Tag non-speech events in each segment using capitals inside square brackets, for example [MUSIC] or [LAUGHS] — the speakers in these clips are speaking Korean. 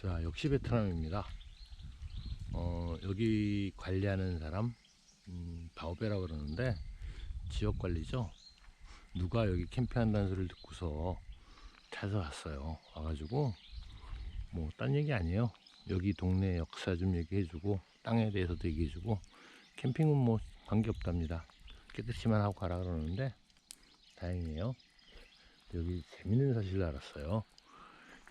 자, 역시 베트남입니다. 어, 여기 관리하는 사람, 음, 바오베라고 그러는데, 지역 관리죠. 누가 여기 캠핑한다는 소리를 듣고서 찾아왔어요. 와가지고, 뭐, 딴 얘기 아니에요. 여기 동네 역사 좀 얘기해주고, 땅에 대해서도 얘기해주고, 캠핑은 뭐, 관계없답니다. 깨끗이만 하고 가라 그러는데, 다행이에요. 여기 재밌는 사실을 알았어요.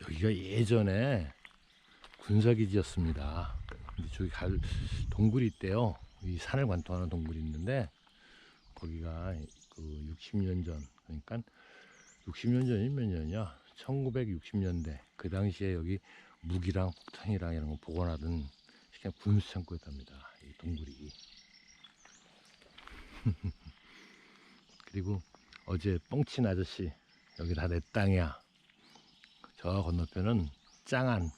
여기가 예전에 군사기지였습니다. 저기 갈 동굴이 있대요. 이 산을 관통하는 동굴이 있는데 거기가 그 60년 전 그러니까 60년 전이 몇 년이야? 1960년대 그 당시에 여기 무기랑 폭탄이랑 이런 거 보관하던 그냥 군수 창고였답니다. 이 동굴이. [LAUGHS] 그리고 어제 뻥친 아저씨 여기 다 내 땅이야. 저 건너편은 짱안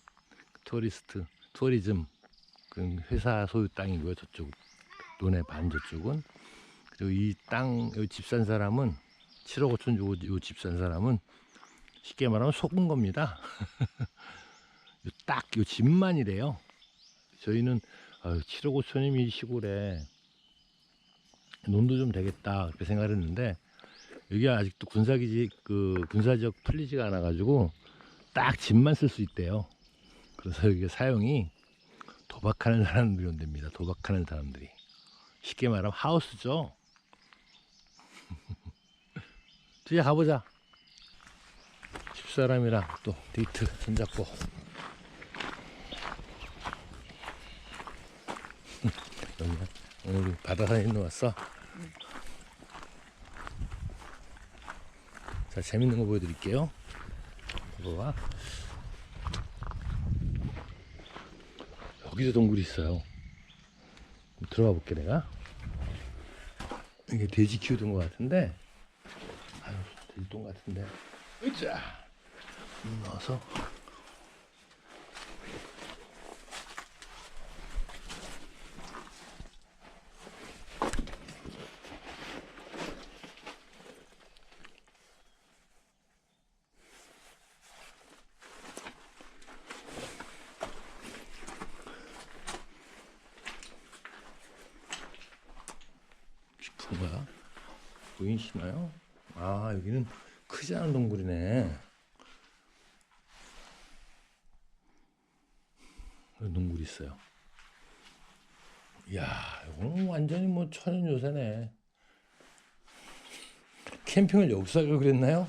투어리스트 투어리즘 그 회사 소유 땅이고요. 저쪽 논의 반 저쪽은 그리고 이땅 여기 집산 사람은 7억 5천 주고 이 집 산 사람은 쉽게 말하면 속은 겁니다. [LAUGHS] 딱 이 집만이래요. 저희는 아유, 7억 5천이면 이 시골에 논도 좀 되겠다 그렇게 생각을 했는데 여기 아직도 군사기지 그 군사지역 풀리지가 않아 가지고 딱 집만 쓸 수 있대요. 그래서 여기 사용이 도박하는 사람들이 온답니다. 도박하는 사람들이 쉽게 말하면 하우스죠. [LAUGHS] 드디어 가보자. 집사람이랑 또 데이트 손잡고. [LAUGHS] 오늘 바다산에 있는 왔어. 자 재밌는 거 보여드릴게요. 봐봐. 여기도 동굴이 있어요. 들어가 볼게 내가. 이게 돼지 키우던 것 같은데. 아유 돼지 똥 같은데. 으자. 문 넣어서. 거야? 보이시나요? 아 여기는 크지 않은 동굴이네. 동굴이 있어요. 이야 이거는 완전히 뭐 천연 요새네. 캠핑을 여기서 하기로 그랬나요?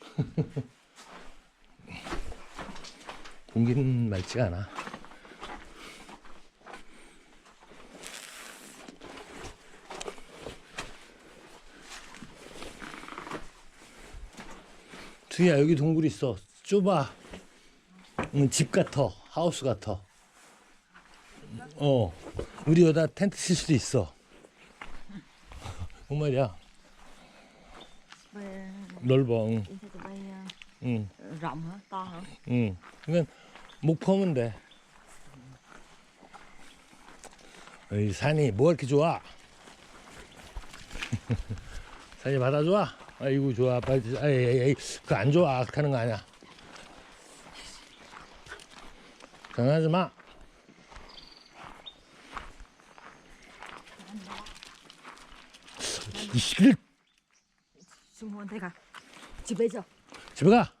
[LAUGHS] 공기는 맑지가 않아. 두야 여기 동굴 있어. 좁아. 응, 집 같아. 하우스 같아. 어. 우리 여기다 텐트 칠 수도 있어. 그 말이야? 넓어 응, 응, rộng? 응. 그러니까 목 퍼면 돼. 이 산이 뭐가 이렇게 좋아? [LAUGHS] 산이 바다 좋아 아이고 좋아 빨리 아이 아이 아이 그거 안 좋아 그렇게 하는 거 아니야 장난하지 마 이씨를 승무원한테 가. 집에 있어. 집에 가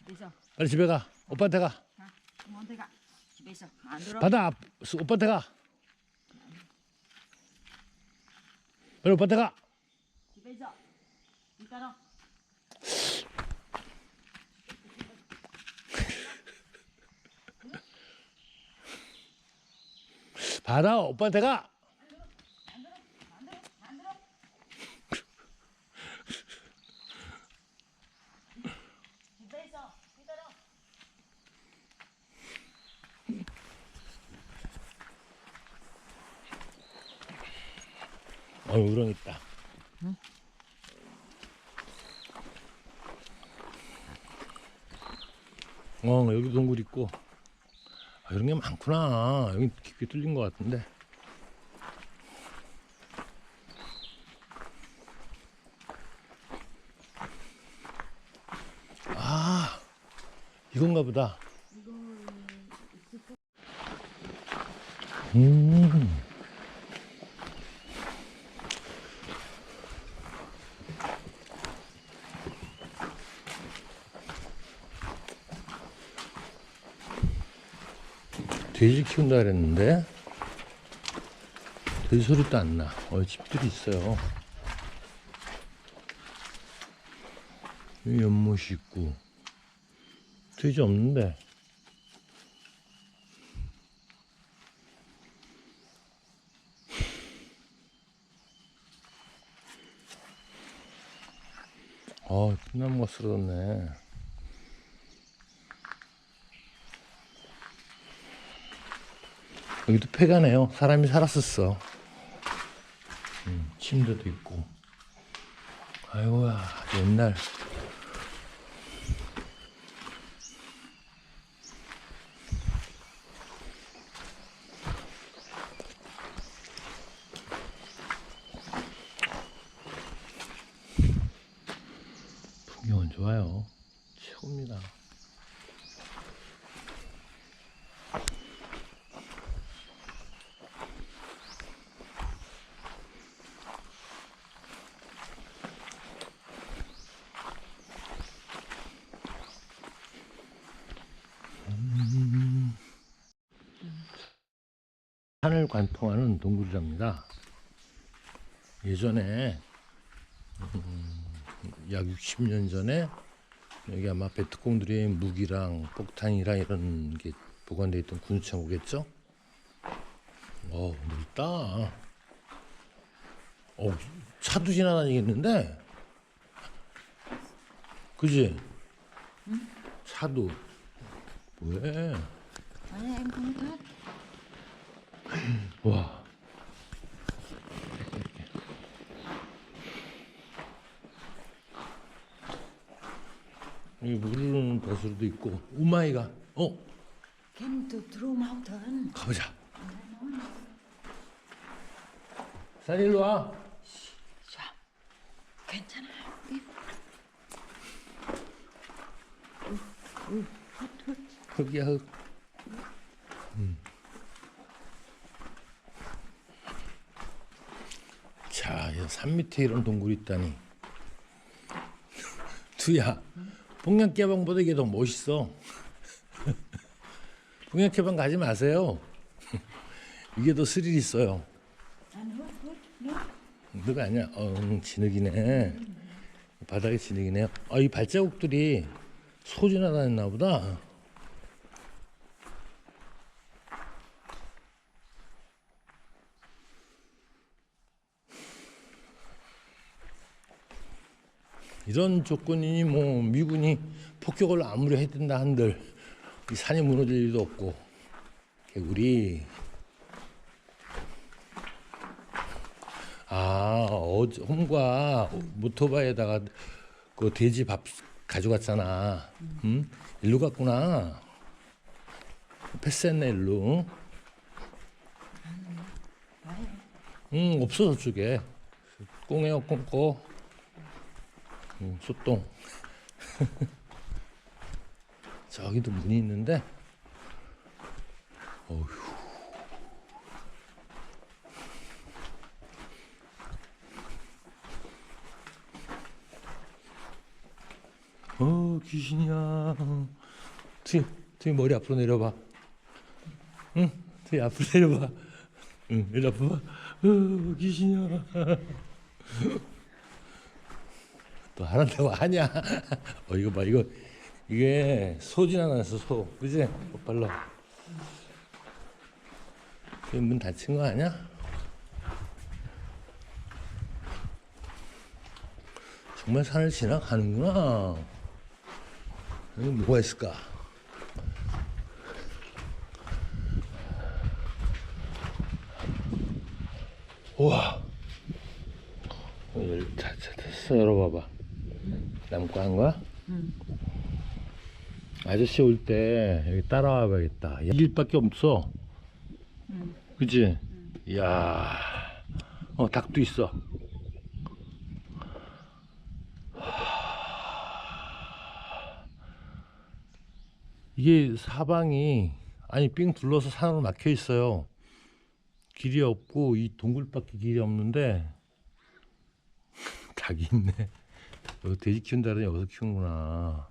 집에 있어. 빨리 집에 가 오빠한테 가 가. 승무원한테 가. 집에 있어. 안 들어. 앞 오빠한테 가 빨리 오빠한테 가 집에. 이 바다 오빠한테 가 깊게 뚫린 것 같은데. 아 이건가 보다. 음. 돼지 키운다 그랬는데 돼지 소리도 안 나. 어, 집들이 있어요. 연못이 있고 돼지 없는데 아 끝나무가 쓰러졌네 여기도 폐가네요 사람이 살았었어 음, 침대도 있고 아이고야 옛날 풍경은 좋아요. 최고입니다. 산을 관통하는 동굴이랍니다. 예전에 약 60년 전에 여기 아마 베트콩들의 무기랑 폭탄이랑 이런 게 보관되어 있던 군수창고겠죠? 어, 넓다. 어, 차도 지나다니겠는데? 그지? 차도. 왜? 아니 와. 여기 무르르는 벼슬도 있고. 우마이가 어? từ True Mountain 가보자. 쌀 일로 와. 자 괜찮아. 흙이야 흙 음. 자, 이 산 밑에 이런 동굴이 있다니. 두야, 봉양개방보다 이게 더 멋있어. [LAUGHS] 봉양개방 가지 마세요. [LAUGHS] 이게 더 스릴 있어요. 누가 아니야? 어, 진흙이네. 바닥에 진흙이네요. 아, 이 발자국들이 소지나 다녔나 보다. 이런 조건이니 뭐 미군이 폭격을 아무리 해댄다 한들 이 산이 무너질 일도 없고. 개구리 아 어제 홈과 모토바이에다가 그 돼지 밥 가져갔잖아. 응? 일로 갔구나. 패스했네 일로. 응 없어 저쪽에 꽁해요 꽁꼬 음, 소똥. [LAUGHS] 저기도 문이 있는데. 어휴. 어 귀신이야. 뒤, 뒤 머리 앞으로 내려봐. 응, 뒤 앞으로 내려봐. 응, 이리 앞으로 봐. 어 귀신이야. 또 하란다고 하냐? 어 이거 봐 이거 이게 소진 않았어 소 그지? 빨라 문 닫힌 거 아니야? 정말 산을 지나가는구나 여기 뭐가 있을까? 우와 자, 됐어 열어봐봐 남고 한 거야? 응. 아저씨 올 때 여기 따라와 봐야겠다. 이 길밖에 없어. 응. 그치? 이야. 어, 닭도 있어. 이게 사방이, 아니, 삥 둘러서 산으로 막혀 있어요. 길이 없고 이 동굴밖에 길이 없는데 [LAUGHS] 닭이 있네. 여기 돼지 키운다더니 여기서 키우는구나.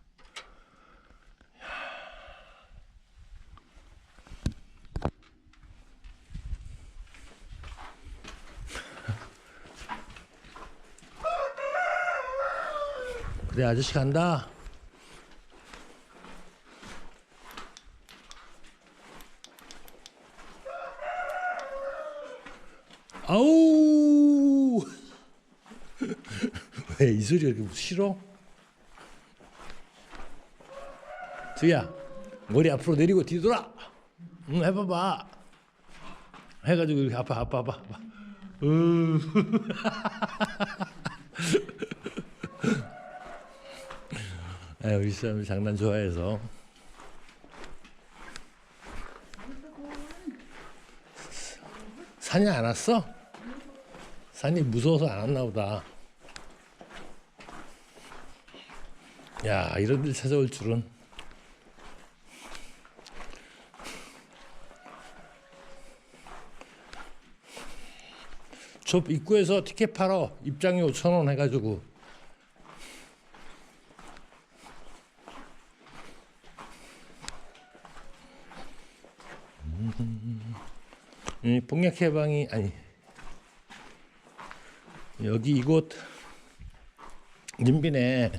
그래 아저씨 간다. 아우 왜이 소리가 이렇게 싫어? 두야 머리 앞으로 내리고 뒤돌아 응 해봐봐 해가지고 이렇게 아파 아파 아파 아파 으. 아, [LAUGHS] 우리 사람이 장난 좋아해서 산이 안 왔어? 산이 무서워서 안 왔나 보다. 야, 이런 데 찾아올 줄은. 저 입구에서 티켓 팔어. 입장이 5천 원 해가지고. 이 봉약 해방이 아니 여기 이곳 인빈에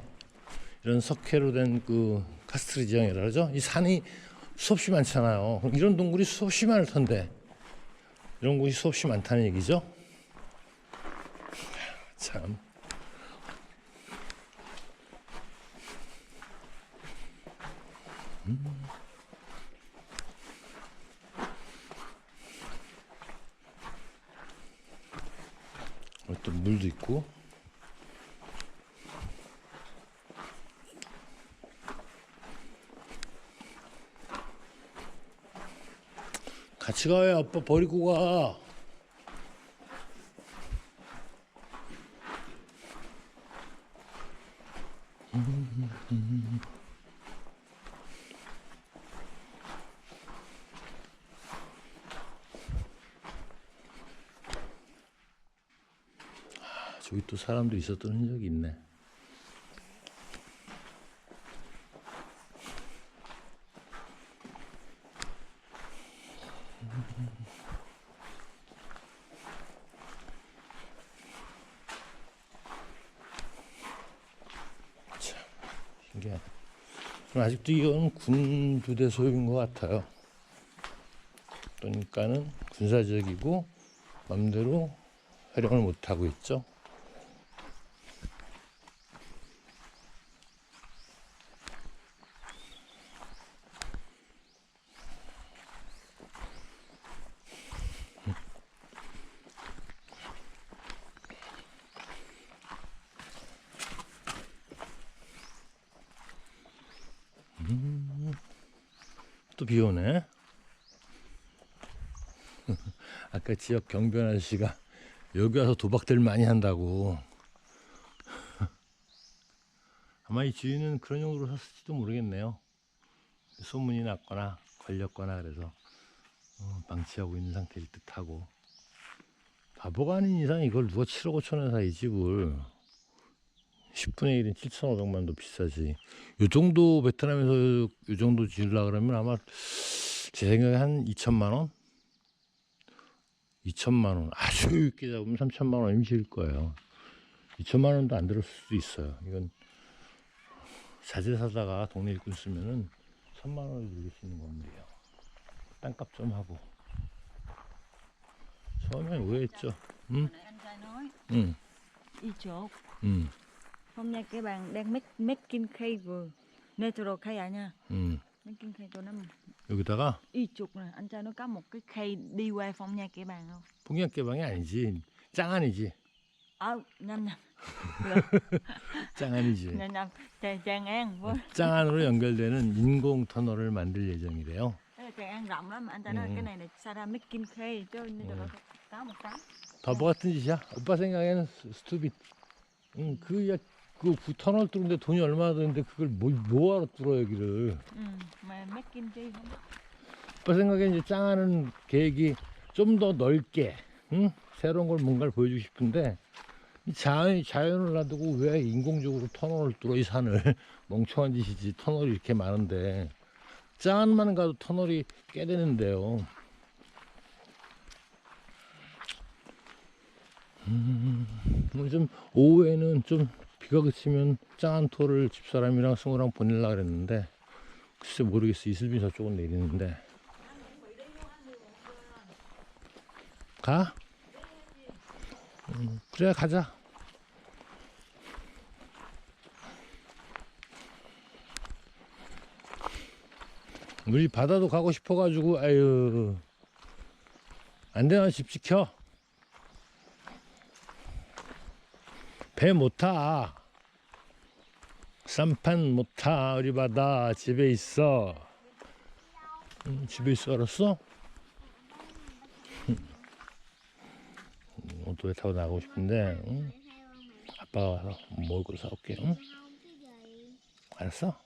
이런 석회로 된 그 카스트리 지형이라 그러죠. 이 산이 수없이 많잖아요. 이런 동굴이 수없이 많을 텐데 이런 곳이 수없이 많다는 얘기죠. [LAUGHS] 참. 어, 또 물도 있고. 같이 가요, 아빠 버리고 가. 저기 또 사람도 있었던 흔적이 있네. 그럼 아직도 이건 군 부대 소유인 것 같아요. 그러니까는 군사적이고 맘대로 활용을 못 하고 있죠. 또 비 오네. [LAUGHS] 아까 지역 경비원 아저씨가 여기 와서 도박들 많이 한다고. [LAUGHS] 아마 이 주인은 그런 용도로 샀을지도 모르겠네요. 소문이 났거나 걸렸거나 그래서 어, 방치하고 있는 상태일 듯하고. 바보가 아닌 이상 이걸 누가 7억 5천원 사이 집을 10분의 1인 7,500만 도 비싸지. 요 정도 베트남에서 요 정도 지으려 그러면 아마 제 생각에 한 2천만 원? 2천만 원. 아주 있게 잡으면 3천만 원이면 지을 거예요. 2천만 원도 안 들었을 수도 있어요. 이건 자재 사다가 동네 일꾼 쓰면은 3만 원을 들릴 수 있는 건데요. 땅값 좀 하고. 처음에 오해했죠. 응? 응, chột 응, hôm nay cái bàn đang make making cake vừa natural cake à nha 응. making cake tôi nó 여기다가 y chục nè anh trai nó có một cái khay đi qua phong nha cái bàn không 폭력 개방이 아니지. 짱안이지. ờ nhanh nhanh 짱안이지. nhanh nhanh Trà- tràng an với 짱 안으로 연결되는 인공 터널을 만들 예정이래요. Tràng an rộng lắm mà anh ta nói cái này là Sarah making cake chứ như là có một cái 바보 같은 짓이야. 오빠 생각에는 스- 스투빗. 응, 그, 야, 그 부- 터널 뚫는데 돈이 얼마나 드는데 그걸 뭐, 뭐하러 뚫어 여기를. ừ. mà making cake không 오빠 생각에 이제 짱하는 계획이 좀 더 넓게 응? 새로운 걸 뭔가를 보여주고 싶은데 이 자연, 자연을 놔두고 왜 인공적으로 터널을 뚫어 이 산을 [LAUGHS] 멍청한 짓이지 터널이 이렇게 많은데 짠만 가도 터널이 꽤 되는데요 음, 좀 오후에는 좀 비가 그치면 짠 토를 집사람이랑 승우랑 보내려고 그랬는데 글쎄 모르겠어. 이슬빈 저쪽은 내리는데. 가? 음, 그래 가자. 우리 바다도 가고 싶어 가지고 아유. 안 되나 집 지켜. 배 못 타. 쌈판 못 타. 우리 바다 집에 있어. 응, 집에 있어 알았어? 응. 오토바이 타고 나가고 싶은데 응? 아빠가 와서 먹을 걸 사올게 응? 알았어?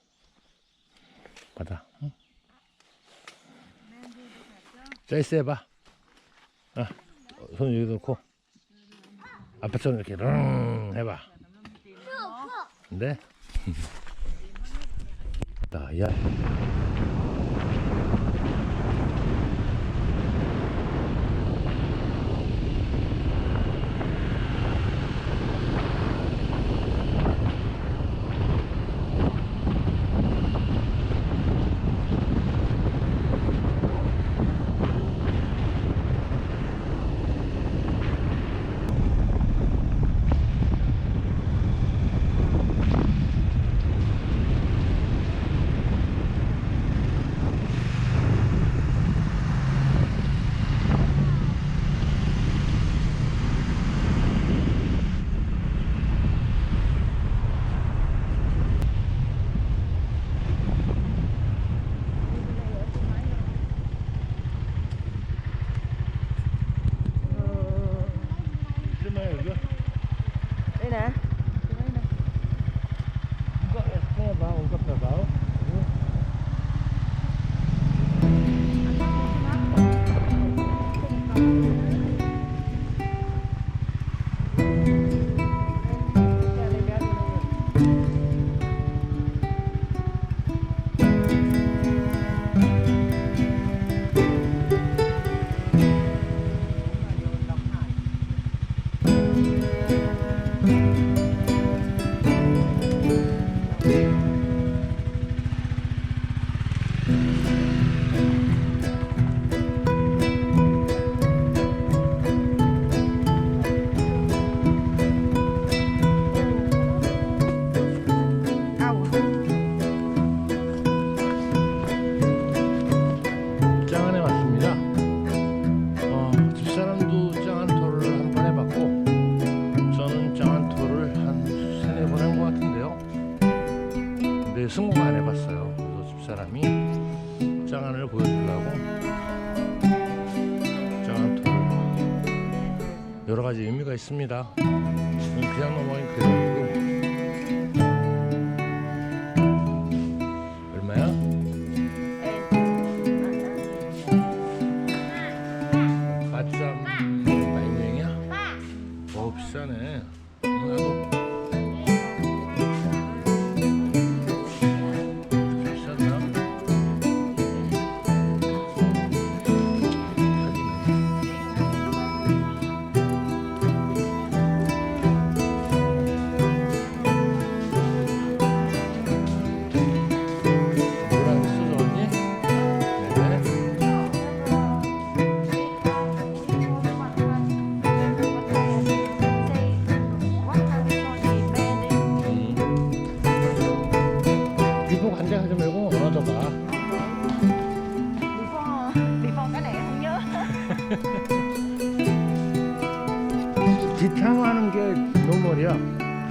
받아 응? 짜이스 해봐 아, 손 여기 놓고 아빠처럼 이렇게 릉 해봐 네? 나 근데 승우가 안 해봤어요. 그래서 집사람이 짱안을 보여주려고 짱안 토를 여러 가지 의미가 있습니다. 그냥 넘어가긴 그래가지고